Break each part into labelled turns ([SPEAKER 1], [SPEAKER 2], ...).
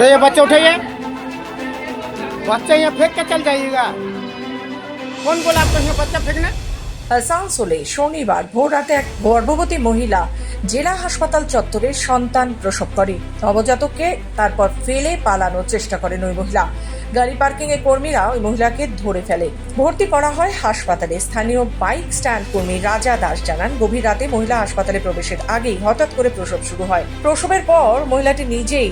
[SPEAKER 1] उठाइए बच्चा उठाइए बच्चा यहाँ फेंक के चल जाइएगा कौन बोला आपको यहाँ बच्चा फेंकना
[SPEAKER 2] আসানসোলে শনিবার ভোর রাতে এক গর্ভবতী মহিলা জেলা হাসপাতাল চত্বরে সন্তান প্রসব করে নবজাতককে তারপর ফেলে পালানোর চেষ্টা করেন ওই মহিলা গাড়ি পার্কিং এর কর্মীরা ওই মহিলাকে ধরে ফেলে ভর্তি করা হয় হাসপাতালে স্থানীয় বাইক স্ট্যান্ড কর্মী রাজা দাস জানান গভীর রাতে মহিলা হাসপাতালে প্রবেশের আগেই হঠাৎ করে প্রসব শুরু হয় প্রসবের পর মহিলাটি নিজেই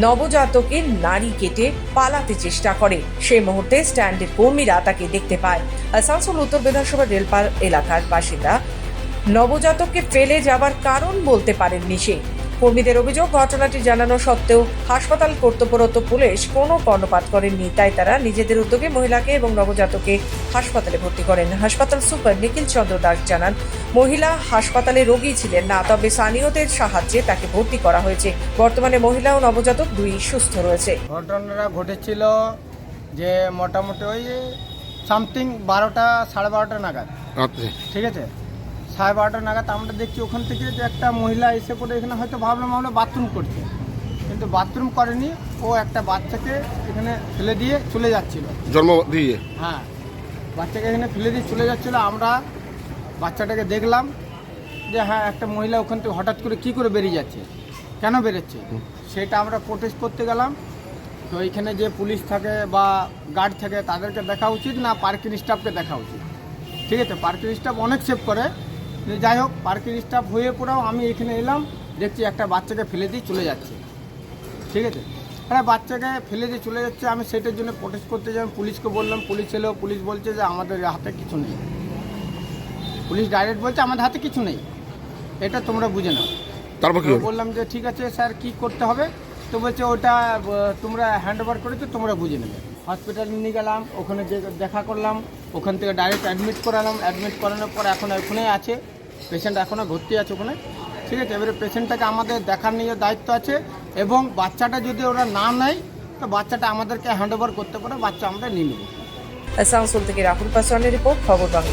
[SPEAKER 2] নবজাতকের নারী কেটে পালাতে চেষ্টা করে। সেই মুহূর্তে স্ট্যান্ডের কর্মীরা তাকে দেখতে পায়। আসানসোল উত্তর বিধানসভা রেলপার এলাকার বাসিন্দা নবজাতককে ফেলে যাবার কারণ বলতে পারেননি সে। কর্মীদের অভিযোগ ঘটনাটি জানানো সত্ত্বেও হাসপাতাল কর্তব্যরত পুলিশ কোনো কর্ণপাত করেননি। তাই তারা নিজেদের উদ্যোগে মহিলাকে এবং নবজাতকে হাসপাতালে ভর্তি করেন। হাসপাতাল সুপার নিখিল চন্দ্র দাস জানান মহিলা হাসপাতালে রোগী ছিলেন না তবে স্থানীয়দের সাহায্যে তাকে ভর্তি করা হয়েছে। বর্তমানে মহিলা ও নবজাতক দুই সুস্থ রয়েছে।
[SPEAKER 1] ঘটনাটা ঘটেছিল যে মোটামুটি ওই সামথিং বারোটা সাড়ে বারোটা নাগাদ। ঠিক আছে? সাড়ে বারোটা নাগাদ আমরা দেখছি ওখান থেকে যে একটা মহিলা এসে পড়ে এখানে হয়তো ভাবলাম আমরা বাথরুম করছে। কিন্তু বাথরুম করেনি ও একটা বাচ্চাকে এখানে ফেলে দিয়ে চলে যাচ্ছিল।
[SPEAKER 3] জন্ম দিয়ে?
[SPEAKER 1] হ্যাঁ বাচ্চাকে এখানে ফেলে দিয়ে চলে যাচ্ছিল। আমরা বাচ্চাটাকে দেখলাম যে হ্যাঁ একটা মহিলা ওখান থেকে হঠাৎ করে কি করে বেরিয়ে যাচ্ছে? কেন বেরোচ্ছে? সেটা আমরা প্রোটেস্ট করতে গেলাম। তো এখানে যে পুলিশ থাকে বা গার্ড থাকে তাদেরকে দেখা উচিত না পার্কিং স্টাফকে দেখা উচিত। ঠিক আছে পার্কিং স্টাফ অনেক সেভ করে। যাই হোক পার্কিং স্টাফ হয়ে পড়েও আমি এখানে এলাম দেখছি একটা বাচ্চাকে ফেলে দিয়ে চলে যাচ্ছে। ঠিক আছে? হ্যাঁ বাচ্চাকে ফেলে দিয়ে চলে যাচ্ছে আমি সেটার জন্য প্রোটেস্ট করতে যাই পুলিশকে বললাম পুলিশ এলো পুলিশ বলছে যে আমাদের হাতে কিছু নেই। পুলিশ ডাইরেক্ট বলছে আমাদের হাতে কিছু নেই। এটা তোমরা বুঝে নাও।
[SPEAKER 3] তারপর
[SPEAKER 1] বললাম যে ঠিক আছে স্যার কি করতে হবে? তো বলছে ওটা তোমরা হ্যান্ড ওভার করেছ তোমরা বুঝে নেবে। হসপিটালে নিয়ে গেলাম, ওখানে দেখা করলাম, ওখান থেকে ডাইরেক্ট অ্যাডমিট করালাম অ্যাডমিট করানোর পর এখন ওখানেই আছে পেশেন্ট এখনও ভর্তি আছে ওখানে। ঠিক আছে, এবারে পেশেন্টটাকে আমাদের দেখার নিয়ে দায়িত্ব আছে, এবং বাচ্চাটা যদি ওরা না নেয়, তো বাচ্চাটা আমাদেরকে হ্যান্ড করতে পারে, বাচ্চা আমরা নিয়ে নেব।
[SPEAKER 2] আসানসোল থেকে রাহুল পাসওয়ানের রিপোর্ট, খবর বাংলা।